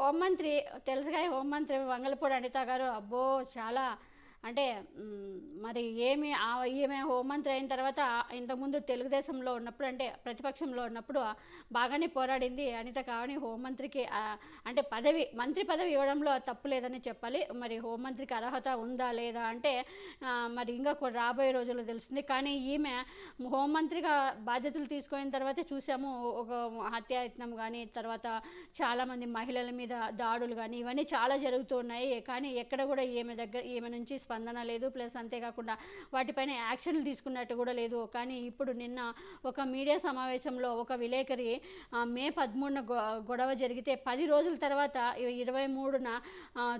హోంమంత్రి తెలుసుగా హోంమంత్రి వంగలపూడి అనిత గారు అబ్బో చాలా అంటే మరి ఏమి ఆ- ఈమె హోంమంత్రి అయిన తర్వాత ఇంతకుముందు తెలుగుదేశంలో ఉన్నప్పుడు అంటే ప్రతిపక్షంలో ఉన్నప్పుడు బాగానే పోరాడింది. అనిత కావని హోంమంత్రికి అంటే పదవి మంత్రి పదవి ఇవ్వడంలో తప్పు లేదని చెప్పాలి. మరి హోంమంత్రికి అర్హత ఉందా లేదా అంటే మరి ఇంకా రాబోయే రోజుల్లో తెలుస్తుంది. కానీ ఈమె హోంమంత్రిగా బాధ్యతలు తీసుకున్న తర్వాత చూసాము. ఒక హత్యాయత్నం కానీ తర్వాత చాలామంది మహిళల మీద దాడులు కానీ ఇవన్నీ చాలా జరుగుతున్నాయి కానీ ఎక్కడ కూడా ఈమె దగ్గర ఈమె నుంచి స్పందన లేదు ప్లస్ అంతేకాకుండా వాటిపైన యాక్షన్లు తీసుకున్నట్టు కూడా లేదు. కానీ ఇప్పుడు నిన్న ఒక మీడియా సమావేశంలో ఒక విలేకరి మే పదమూడున గొడవ జరిగితే పది రోజుల తర్వాత ఇరవై మూడున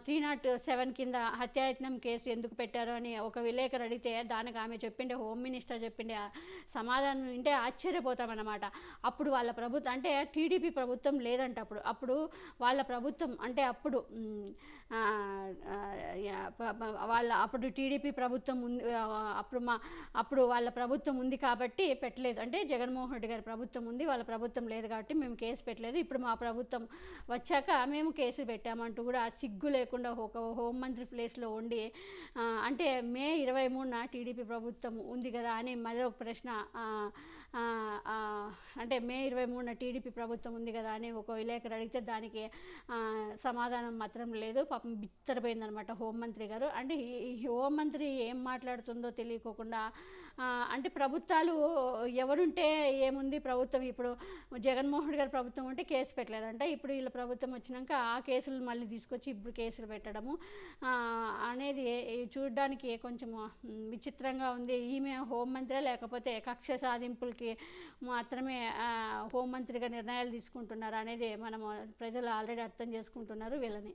త్రీ నాట్ సెవెన్ కింద హత్యాయత్నం కేసు ఎందుకు పెట్టారు అని ఒక విలేకరు అడిగితే దానికి ఆమె చెప్పిండే హోమ్ మినిస్టర్ చెప్పిండే సమాధానం వింటే ఆశ్చర్యపోతామన్నమాట. అప్పుడు వాళ్ళ ప్రభుత్వం అంటే టీడీపీ ప్రభుత్వం లేదంట అప్పుడు. అప్పుడు వాళ్ళ ప్రభుత్వం అంటే అప్పుడు వాళ్ళ అప్పుడు టీడీపీ ప్రభుత్వం ఉంది అప్పుడు మా అప్పుడు వాళ్ళ ప్రభుత్వం ఉంది కాబట్టి పెట్టలేదు. అంటే జగన్మోహన్ రెడ్డి గారి ప్రభుత్వం ఉంది వాళ్ళ ప్రభుత్వం లేదు కాబట్టి మేము కేసు పెట్టలేదు. ఇప్పుడు మా ప్రభుత్వం వచ్చాక మేము కేసు పెట్టామంటూ కూడా సిగ్గు లేకుండా ఒక హోంమంత్రి ప్లేస్లో ఉండి అంటే మే ఇరవై మూడున టీడీపీ ప్రభుత్వం ఉంది కదా అని మరొక ప్రశ్న అంటే మే ఇరవై మూడున టీడీపీ ప్రభుత్వం ఉంది కదా అని ఒక విలేకరు అడిగితే దానికి సమాధానం మాత్రం లేదు. పాపం బిత్తరపోయిందనమాట హోంమంత్రి గారు. అంటే ఈ హోంమంత్రి ఏం మాట్లాడుతుందో తెలియకోకుండా అంటే ప్రభుత్వాలు ఎవరుంటే ఏముంది ప్రభుత్వం? ఇప్పుడు జగన్మోహన్ గారి ప్రభుత్వం ఉంటే కేసు పెట్టలేదంట. ఇప్పుడు వీళ్ళ ప్రభుత్వం వచ్చినాక ఆ కేసులు మళ్ళీ తీసుకొచ్చి ఇప్పుడు కేసులు పెట్టడము అనేది చూడడానికి కొంచెం విచిత్రంగా ఉంది. ఈమె హోంమంత్రి లేకపోతే కక్ష సాధింపులకి మాత్రమే హోంమంత్రిగా నిర్ణయాలు తీసుకుంటున్నారు అనేది మనము ప్రజలు ఆల్రెడీ అర్థం చేసుకుంటున్నారు వీళ్ళని.